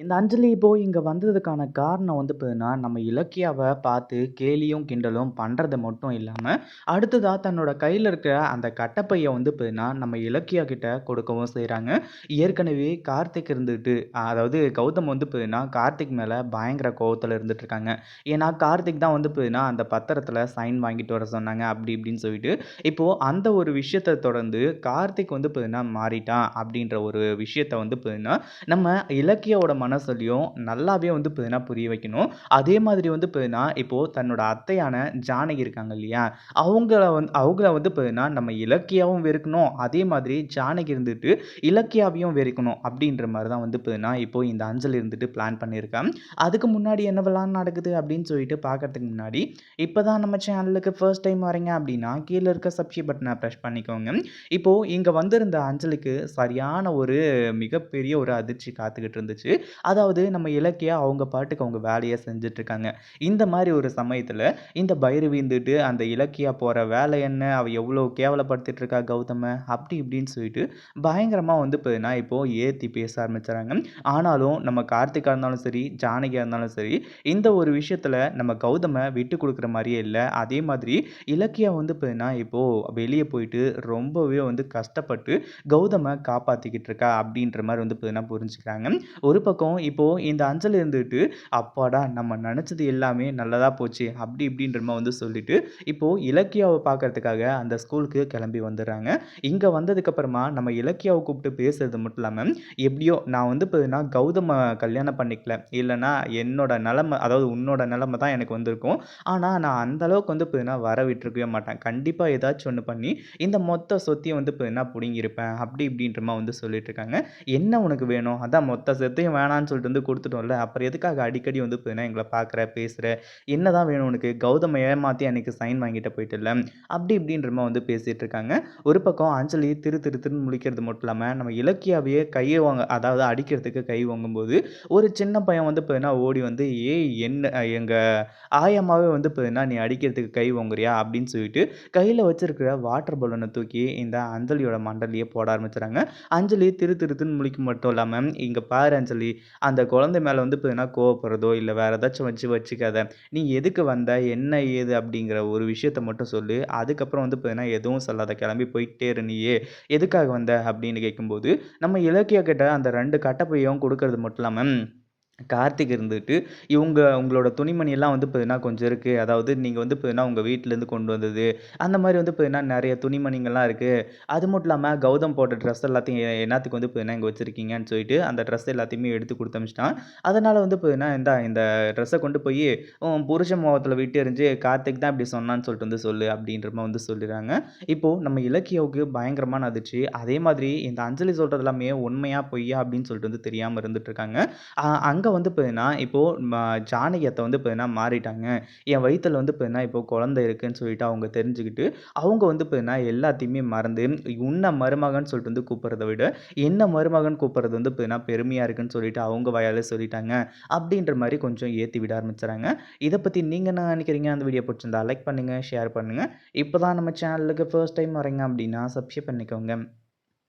இந்த அஞ்சலி இப்போ இங்கே வந்ததுக்கான காரணம் வந்து பார்த்தீங்கன்னா, நம்ம இலக்கியாவை பார்த்து கேலியும், கிண்டலும் பண்ணுறது மட்டும் இல்லாமல் அடுத்ததாக தன்னோட கையில் இருக்கிற அந்த கட்டப்பையை வந்து பார்த்தீங்கன்னா, நம்ம இலக்கியா கிட்ட கொடுக்கவும் செய்கிறாங்க ஏற்கனவே கார்த்திக் இருந்துட்டு அதாவது கௌதம் வந்து பார்த்தீங்கன்னா, கார்த்திக் மேலே பயங்கர கோபத்தில் இருந்துட்டு இருக்காங்க. ஏன்னா, கார்த்திக் தான் வந்து பார்த்தீங்கன்னா, அந்த பத்திரத்தில் சைன் வாங்கிட்டு வர சொன்னாங்க. அப்படி இப்படின்னு சொல்லிட்டு, இப்போது அந்த ஒரு விஷயத்த தொடர்ந்து கார்த்திக் வந்து பார்த்தீங்கன்னா, மாறிட்டான் அப்படின்ற ஒரு விஷயத்த வந்து பார்த்தீங்கன்னா, நம்ம இலக்கியாவோட மனசுலயும் நல்லாவே வந்து பார்த்தீங்கன்னா புரிய வைக்கணும். அதே மாதிரி வந்து பார்த்தீங்கன்னா, இப்போது தன்னோட அத்தையான ஜானகி இருக்காங்க இல்லையா? அவங்கள வந்து அவங்கள வந்து பார்த்தீங்கன்னா, நம்ம இலக்கியாவும் வெறுக்கணும். அதே மாதிரி ஜானகி இருந்துட்டு இலக்கியாவையும் வெறுக்கணும். அப்படின்ற மாதிரி தான் வந்து பார்த்தீங்கன்னா, இப்போது இந்த அஞ்சல் இருந்துட்டு பிளான் பண்ணியிருக்கேன் அதுக்கு முன்னாடி என்னவெல்லாம் நடக்குது அப்படின்னு சொல்லிட்டு பார்க்கறதுக்கு முன்னாடி, இப்போ தான் நம்ம சேனலுக்கு ஃபர்ஸ்ட் டைம் வரீங்க அப்படின்னா, கீழே இருக்க சப்ஸ்கிரைப் பட்டனை ப்ரெஷ் பண்ணிக்கோங்க. இப்போது இங்கே வந்திருந்த அஞ்சலுக்கு சரியான ஒரு மிகப்பெரிய ஒரு அதிர்ச்சி காத்துக்கிட்டு இருந்துச்சு. அதாவது நம்ம இலக்கியா அவங்க பாட்டுக்கு அவங்க வேலையை செஞ்சுட்ருக்காங்க. இந்த மாதிரி ஒரு சமயத்தில் இந்த பைரவி இருந்துட்டு அந்த இலக்கியா போகிற வேலை என்ன? அவள் எவ்வளோ கேவலப்படுத்திட்டு இருக்கா கௌதம, அப்படி இப்படின்னு சொல்லிட்டு பயங்கரமாக வந்து பார்த்தீங்கன்னா, இப்போது ஏற்றி பேச ஆரம்பிச்சுறாங்க. ஆனாலும் நம்ம கார்த்திகாக இருந்தாலும் சரி, ஜானகியாக இருந்தாலும் சரி, இந்த ஒரு விஷயத்தில் நம்ம கௌதம விட்டு கொடுக்குற மாதிரியே இல்லை அதே மாதிரி இலக்கியா வந்து பார்த்தீங்கன்னா, இப்போது வெளியே போயிட்டு ரொம்பவே வந்து கஷ்டப்பட்டு கௌதம காப்பாற்றிக்கிட்டு இருக்கா அப்படின்ற மாதிரி வந்து பார்த்தீங்கன்னா புரிஞ்சுக்கிறாங்க. ஒரு பக்கம் இப்போது இந்த அஞ்சல் இருந்துட்டு, அப்பாடா! நம்ம நினச்சது எல்லாமே நல்லதாக போச்சு. அப்படி இப்படின்ற மாதிரி வந்து சொல்லிட்டு, இப்போது இலக்கியாவை பார்க்கறதுக்காக அந்த ஸ்கூலுக்கு கிளம்பி வந்துடுறாங்க இங்கே வந்ததுக்கப்புறமா நம்ம இலக்கியாவை கூப்பிட்டு பேசுறது மட்டும் இல்லாமல் எப்படியோ நான் வந்து பார்த்தீங்கன்னா, கௌதம கல்யாணம் பண்ணிக்கல. இல்லைனா என்னோட நிலமை அதாவது உன்னோட நிலமை தான் எனக்கு வந்திருக்கும். ஆனால் நான் அந்தளவுக்கு வந்து இப்போ வர விட்டுருக்கவே மாட்டேன். கண்டிப்பாக ஏதாச்சும் ஒன்று பண்ணி, இந்த மொத்த சொத்தையும் வந்து என்ன பிடுங்கியிருப்பேன் அப்படி இப்படின்ற மாதிரி வந்து சொல்லிட்டு இருக்காங்க. என்ன உனக்கு வேணும்? அதான் மொத்த சொத்தையும் வேணாம் வேணான்னு சொல்லிட்டு வந்து கொடுத்துட்டோம்ல அப்புறம் எதுக்காக அடிக்கடி வந்து பார்த்தீங்கன்னா, எங்களை பார்க்குற, பேசுகிற என்ன தான் வேணும் உனக்கு? கௌதம் ஏமாற்றி அன்னைக்கு சைன் வாங்கிட்டு போயிட்டல்ல. அப்படி இப்படின்ற மாதிரி வந்து பேசிகிட்டு இருக்காங்க. ஒரு பக்கம் அஞ்சலி திரு திரு திருன்னு முழிக்கிறது மட்டும் இல்லாமல் நம்ம இலக்கியாவையே கையை வாங்க அதாவது அடிக்கிறதுக்கு கை வாங்கும்போது ஒரு சின்ன பையன் வந்து பார்த்தீங்கன்னா, ஓடி வந்து "ஏய் என்ன எங்கள் ஆயமாவே வந்து பார்த்தீங்கன்னா, நீ அடிக்கிறதுக்கு கை வாங்குறியா அப்படின்னு சொல்லிட்டு கையில் வச்சிருக்கிற வாட்டர் பலூனை தூக்கி இந்த அஞ்சலியோட மண்டையிலேயே போட ஆரம்பிச்சுறாங்க. அஞ்சலி திரு திருத்துன்னு முழிக்க மட்டும் இல்லாமல் இங்கே பாரு அஞ்சலி, அந்த குழந்தை மேலே வந்து பார்த்தீங்கன்னா, கோவப்படுறதோ, இல்லை வேறு ஏதாச்சும் வச்சு வச்சுக்காத. நீ எதுக்கு வந்த? என்ன ஏது? அப்படிங்கிற ஒரு விஷயத்த மட்டும் சொல்லு. அதுக்கப்புறம் வந்து பார்த்தீங்கன்னா, எதுவும் சொல்லாத. கிளம்பி போயிட்டே இருந்தியே எதுக்காக வந்த? அப்படின்னு கேட்கும்போது, நம்ம இலக்கிய கிட்ட அந்த ரெண்டு கட்டப்பையும் கொடுக்கறது மட்டும் இல்லாமல் கார்த்திக் இருந்துட்டு, இவங்க உங்களோட துணிமணியெல்லாம் வந்து பார்த்தீங்கன்னா, கொஞ்சம் இருக்குது அதாவது நீங்கள் வந்து பார்த்தீங்கன்னா, உங்கள் வீட்டிலேருந்து கொண்டு வந்தது. அந்த மாதிரி வந்து பார்த்தீங்கன்னா, நிறைய துணிமணிங்கள்லாம் இருக்குது அது மட்டும் இல்லாமல் கௌதம் போட்ட ட்ரெஸ் எல்லாத்தையும் என்னத்துக்கு என்னாத்துக்கு வந்து பார்த்தீங்கன்னா, இங்கே வச்சுருக்கீங்கன்னு சொல்லிட்டு, அந்த ட்ரெஸ் எல்லாத்தையுமே எடுத்து கொடுத்து அனுப்பிச்சுட்டான். அதனால் வந்து பார்த்தீங்கன்னா, இந்த இந்த ட்ரெஸ்ஸை கொண்டு போய் உன் புருஷன் மோகத்தில் விட்டு எறிஞ்சு, கார்த்திக் தான் இப்படி சொன்னான்னு சொல்லிட்டு வந்து சொல்லு. அப்படின்ற வந்து சொல்லிடுறாங்க இப்போது நம்ம இலக்கியாவுக்கு பயங்கரமான அதிர்ச்சி. அதே மாதிரி இந்த அஞ்சலி சொல்கிறது எல்லாமே உண்மையாக பொய்யா அப்படின்னு சொல்லிட்டு வந்து தெரியாமல் இருந்துட்டு இருக்காங்க. அங்கே வந்து பார்த்தீங்கன்னா, இப்போது ஜானகியத்தை வந்து பார்த்தீங்கன்னா மாறிட்டாங்க. என் வயிற்றில் வந்து பார்த்தீங்கன்னா, இப்போ குழந்தை இருக்குன்னு சொல்லிட்டு அவங்க தெரிஞ்சுக்கிட்டு, அவங்க வந்து பார்த்தீங்கன்னா, எல்லாத்தையுமே மறந்து, உன்ன மருமகன் சொல்லிட்டு வந்து கூப்பிட்றத விட, என்ன மருமகன் கூப்பிட்றது வந்து பார்த்தீங்கன்னா, பெருமையாக இருக்குன்னு சொல்லிட்டு அவங்க வாயாலே சொல்லிட்டாங்க. அப்படின்ற மாதிரி கொஞ்சம் ஏற்றி விட ஆரம்பிச்சுறாங்க. இதை பற்றி நீங்கள் என்ன நினைக்கிறீங்க அந்த வீடியோ பிடிச்சிருந்தா லைக் பண்ணுங்கள் ஷேர் பண்ணுங்கள் இப்போ தான் நம்ம சேனலுக்கு ஃபர்ஸ்ட் டைம் வரீங்க அப்படின்னா, சப்ஸ்கிரைப் பண்ணிக்கோங்க.